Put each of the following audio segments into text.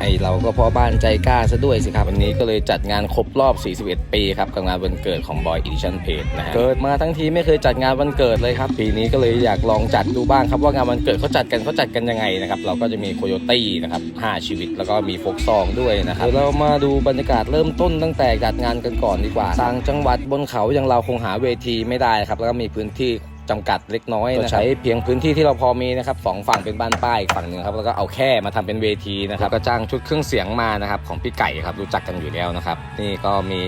ไอเราก็พ่อบ้านใจกล้าซะด้วยสิครับ วันนี้ก็เลยจัดงานครบรอบ 41 ปีครับกับงานวันเกิดของ Boy Edition Page นะฮะเกิดมาทั้งทีไม่เคยจัดงานวันเกิดเลยครับ ปีนี้ก็เลยอยากลองจัดดูบ้างครับว่างานวันเกิดเขาจัดกันเขาจัดกันยังไงนะครับเราก็จะมีโคโยตี้นะครับ5ชีวิตแล้วก็มีโฟกซองด้วยนะครับเดี๋ยวเรามาดูบรรยากาศเริ่มต้นตั้งแต่จัดงานกันก่อนดีกว่าทางจังหวัดบนเขาอย่างเราคงหาเวทีไม่ได้ครับแล้วก็มีพื้นที่ จำกัดเล็กน้อยนะใช้เพียงพื้นที่ที่เราพอมีนะครับสองฝั่งเป็นบ้านป้ายอีกฝั่งหนึ่งครับแล้วก็เอาแค่มาทำเป็นเวทีนะครับก็จ้างชุดเครื่องเสียงมานะครับของพี่ไก่ครับรู้จักกันอยู่แล้วนะครับ นี่ก็มี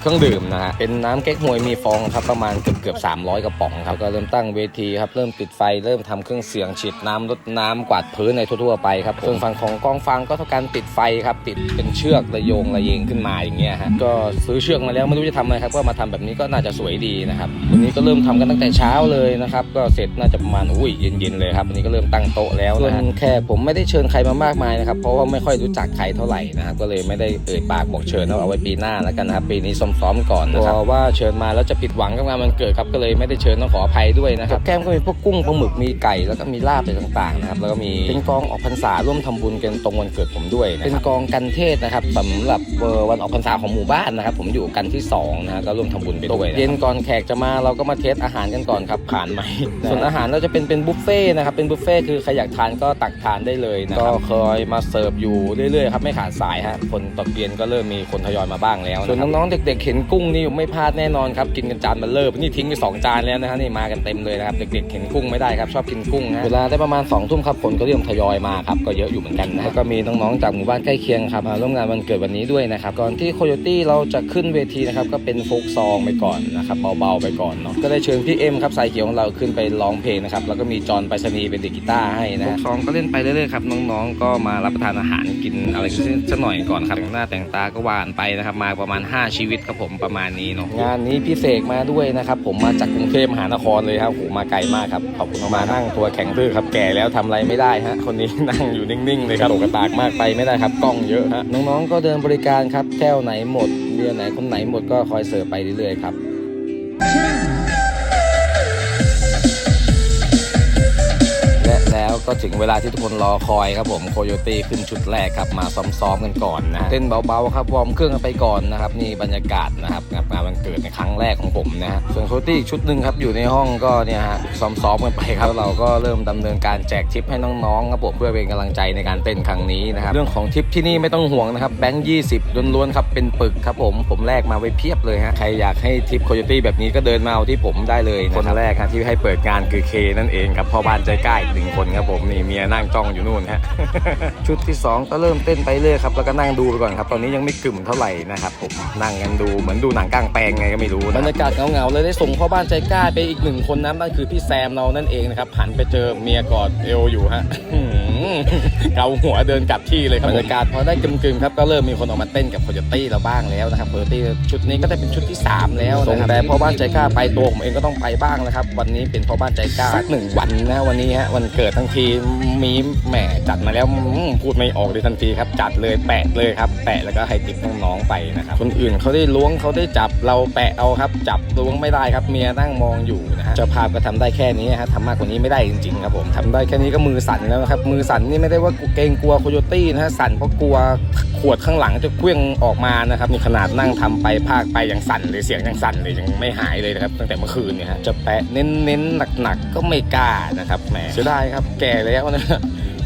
เครื่องดื่มนะฮะเป็นน้ำเก๊กฮวยมีฟองครับประมาณเกือบเกือบ300 กระป๋องครับก็เริ่มตั้งเวทีครับเริ่มปิดไฟเริ่มทำเครื่องเสียงฉีดน้ำรดน้ำกวาดพื้นในทั่วๆไปครับส่วนฝั่งของกองฟังก็เท่าการติดไฟครับติดเป็นเชือกระโยงระเยงขึ้นมาอย่างเงี้ยฮะก็ซื้อเชือกมาแล้วไม่รู้จะทำอะไรครับก็มาทำแบบนี้ก็น่าจะสวยดีนะครับวันนี้ก็เริ่มทำกันตั้งแต่เช้าเลยนะครับก็เสร็จน่าจะประมาณอุ้ยเย็นๆเลยครับวันนี้ก็เริ่มตั้งโต๊ะแล้วนะฮะ แค่ผมไม่ได้เชิญใครมามากมายนะครับเพราะว่าไม่ค่อยรู้จักใครเท่าไหร่นะครับก็เลยไม่ได้เอ่ยปากบอกเชิญเอาไว้ปีหน้าแล้วกันนะครับปีนี้ซ้อมๆก่อนนะครับว่าเชิญมาแล้วจะผิดหวังกับงานวันเกิดครับก็เลยไม่ได้เชิญต้องขออภัยด้วยนะครับแก้มก็มีพวกกุ้งปลาหมึกมีไก่แล้วก็มีลาบอะไรต่างๆนะครับแล้วก็มีเป็นกองออกพรรษาร่วมทำบุญกันตรงวันเกิดผมด้วยนะครับเป็นกองกันเทศนะครับสำหรับเอ่อวันออกพรรษาของหมู่บ้านนะครับ ผมอยู่กันที่สองนะฮะก็ร่วมทำบุญไปด้วยนะครับเย็นก่อนแขกจะมาเราก็มาเทสอาหารกันก่อนครับผ่านไหมส่วนอาหารเราจะเป็นเป็นบุฟเฟ่ต์นะครับเป็นบุฟเฟ่ต์คือใครอยากทานก็ตักทานได้เลยนะครับก็คอยมาเสิร์ฟอยู่เรื่อยๆครับไม่ขาดสายฮะคนตกเย็นก็เริ่มมีคนทยอยมาบ้างแล้วส่วนน้องๆ เด็กๆ เห็นกุ้งนี่ไม่พลาดแน่นอนครับ กินกันจานมันเลิศนี่ทิ้งไปสองจานแล้วนะฮะนี่มากันเต็มเลยนะครับ เด็กๆ เห็นกุ้งไม่ได้ครับ ชอบกินกุ้งฮะเวลาได้ประมาณ2องทุ่มครับคนก็เริ่มทยอยมาครับ ก็เยอะอยู่เหมือนกันนะแล้วก็มีน้องๆ จากหมู่บ้านใกล้เคียงครับมาร่วมงานวันเกิดวันนี้ด้วยนะครับ ก่อนที่โคโยตี้เราจะขึ้นเวทีนะครับ ก็เป็นโฟกซองไปก่อนนะครับ เบาๆ ไปก่อนเนาะ ก็ได้เชิญพี่เอ็มครับสายเขียวของเราขึ้นไปร้องเพลงนะครับ แล้วก็มีจอห์นไปรษณีย์เป็นเด็กกีตาร์ให้นะโฟกซองก็เล่นไปเรื่อยๆครับ น้องๆ ก็มารับประทานอาหารกินอะไรสักหน่อยก่อนครับแต่งหน้าแต่งตาก็หวานไปนะครับมาประมาณ5ชีวิตครับผมประมาณนี้เนาะงานนี้พี่เสกมาด้วยนะครับ ผมมาจากกรุงเทพมหานครเลยครับโหมาไกลมากครับขอบคุณมากๆนั่งตัวแข็งทื่อครับแก่แล้วทำอะไรไม่ได้ฮะคนนี้นั่งอยู่นิ่งๆเลยครับโหกระตากมากไปไม่ได้ครับกล้องเยอะฮะน้องๆก็เดินบริการครับแก้วไหนหมดเบียร์ไหนคนไหนหมดก็คอยเสิร์ฟไปเรื่อยๆครับ ก็ถึงเวลาที่ทุกคนรอคอยครับผมโคโยตี้ขึ้นชุดแรกครับมาซ้อมๆกันก่อนนะเต้นเบาๆครับวอร์มเครื่องไปก่อนนะครับนี่บรรยากาศนะครับงานวันเกิดในครั้งแรกของผมนะฮะส่วนโคโยตี้ชุดหนึ่งครับอยู่ในห้องก็เนี่ยฮะซ้อมๆกันไปครับเราก็เริ่มดำเนินการแจกทิปให้น้องๆครับผมเพื่อเป็นกำลังใจในการเต้นครั้งนี้นะครับเรื่องของทิปที่นี่ไม่ต้องห่วงนะครับแบงค์ยี่สิบล้วนๆครับเป็นปึกครับผมผมแลกมาไว้เพียบเลยฮะใครอยากให้ทิปโคโยตี้แบบนี้ก็เดินมาเอาที่ผมได้เลยคนแรกครับที่ให้เปิดงานคือเคนั่นเองครับพ่อบ้านใจกล้าอีกหนึ่งคนครับผมนี่เมียนั่งจ้องอยู่นู่นฮะ ชุดที่ 2 ก็เริ่มเต้นไปเรื่อยครับ แล้วก็นั่งดูไปก่อนครับ ตอนนี้ยังไม่กึ่มเท่าไหร่นะครับผมนั่งกันดูเหมือนดูหนังกลางแปลงไงก็ไม่รู้บรรยากาศเงาๆเลยได้ส่งพ่อบ้านใจกล้าไปอีกหนึ่งคนนะนั่นคือพี่แซมเรานั่นเองนะครับหันไปเจอเมียกอดเอวอยู่ฮะ เกาหัวเดินกลับที่เลยครับบรรยากาศพอได้กึ่มๆครับก็เริ่มมีคนออกมาเต้นกับโคโยตี้เราบ้างแล้วนะครับโคโยตี้ชุดนี้ก็ได้เป็นชุดที่ 3 แล้วส่งแต่พ่อบ้านใจกล้าไปตัวผมเองก็ต้องไปบ้างนะครับ วันนี้เป็นพ่อบ้านใจกล้าสักหนึ่งวันนะวันนี้ฮะวันเกิดทั้งทีมีแหมจัดมาแล้วอืมพูดไม่ออกเลยทันทีครับจัดเลยแปะเลยครับแปะแล้วก็ให้ติดน้องๆไปนะครับคนอื่นเขาได้ล้วงเขาได้จับเราแปะเอาครับ จับล้วงไม่ได้ครับเมียนั่งมองอยู่นะฮะเจ้าภาพก็ทำได้แค่นี้ฮะทำมากกว่านี้ไม่ได้จริงๆครับผมทำได้แค่นี้ก็มือสั่นแล้วนะครับมือสั่นนี่ไม่ได้ว่าเกรงกลัวโคโยตี้นะฮะสั่นเพราะกลัวขวดข้างหลังจะเคลื่องออกมานะครับนี่ขนาดนั่งทำไปภาคไปยังสั่นเลยเสียงยังสั่นเลยยังไม่หายเลยนะครับตั้งแต่เมื่อคืนเนี่ยฮะจะแปะเน้นๆหนักๆก็ไม่กล้านะครับแหมเสียดายครับแก่แล้วนะ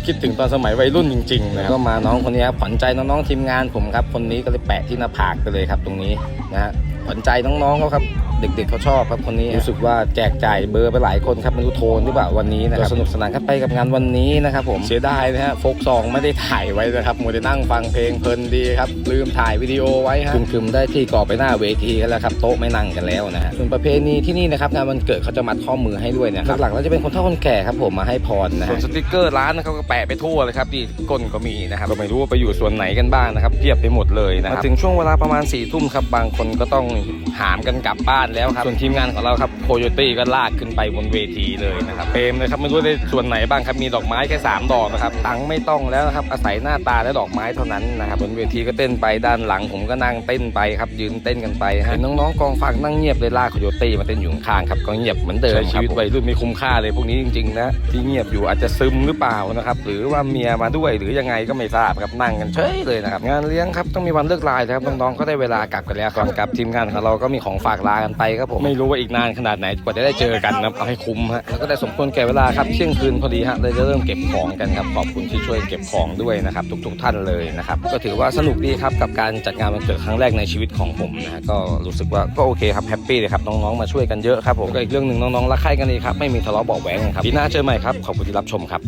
คิดถึงตอนสมัยวัยรุ่นจริงๆนะครับก็มาน้องคนนี้ครับขวัญใจน้องๆทีมงานผมครับคนนี้ก็เลยแปะที่หน้าผากไปเลยครับตรงนี้นะฮะ ขวัญใจน้องๆเขาครับ เด็กๆเขาชอบครับคนนี้รู้สึกว่าแจกจ่ายเบอร์ไปหลายคนครับไม่รู้โทนหรือเปล่าวันนี้นะครับสนุกสนานกันไปกับงานวันนี้นะครับผมเสียดายนะฮะโฟกซองไม่ได้ถ่ายไว้นะครับมัวแต่นั่งฟังเพลงเพลินดีครับลืมถ่ายวิดีโอไว้ฮะคึมๆได้ที่ก่อไปหน้าเวทีกันแล้วครับโต๊ะไม่นั่งกันแล้วนะฮะส่วนประเพณีที่นี่นะครับงานวันเกิดเขาจะมัดข้อมือให้ด้วยนะครับหลักๆแล้วจะเป็นคนเฒ่าคนแก่ครับผมมาให้พรนะฮะส่วนสติกเกอร์ร้านเขาก็แปะไปทั่วเลยครับที่ก้นก็มีนะครับก็ไม่รู้ว่าไปอยู่ส่วนไหนกันบ้างนะครับเพียบไปหมดเลยนะครับถึงช่วงเวลาประมาณ4ี่ทุ่มครับบางคนก็ต้องหามกันกลับบ้านแล้วครับส่วนทีมงานของเราครับโคโยตี้ก็ลากขึ้นไปบนเวทีเลยนะครับเต็มเลยครับไม่รู้ได้ส่วนไหนบ้างครับมีดอกไม้แค่สามดอกนะครับตังค์ไม่ต้องแล้วนะครับอาศัยหน้าตาและดอกไม้เท่านั้นนะครับบนเวทีก็เต้นไปด้านหลัง ผมก็นั่งเต้นไปครับยืนเต้นกันไปฮะเห็นน้องๆกองฟังนั่งเงียบเลยลากโคโยตี้มาเต้นอยู่ข้างๆครับก็เงียบเหมือนเดิมชีวิตวัยรุ่นมีคุ้มค่าเลยพวกนี้จริงๆนะที่เงียบอยู่อาจจะซึมหรือเปล่านะครับหรือว่าเมียมาด้วยหรือยังไงก็ไม่ทราบครับนั่งกันเฉยเลยนะครับงานเลี้ยงครับต้องมีวันเลิกลายนะครับน้องๆก็ได้เวลากลับกันแล้วก่อนกลับทีมงานของเราก็มีของฝากลากันไปครับผม ไม่รู้ว่าอีกนานขนาดไหนกว่าจะได้เจอกันนะเอาให้คุ้มฮะแล้วก็ได้สมควรแก่เวลาครับเที่ยงคืนพอดีฮะเลยจะเริ่มเก็บของกันครับขอบคุณที่ช่วยเก็บของด้วยนะครับทุก ๆ ท่านเลยนะครับก็ถือว่าสนุกดีครับกับการจัดงานวันเกิดครั้งแรกในชีวิตของผมนะฮะก็รู้สึกว่าก็โอเคครับแฮปปี้เลยครับน้องๆมาช่วยกันเยอะครับผมก็อีกเรื่องหนึ่งน้องๆรักใคร่กันดีครับไม่มีทะเลาะเบาะแว้งกันครับปีหน้าเจอใหม่ครับขอบคุณที่รับชมครับ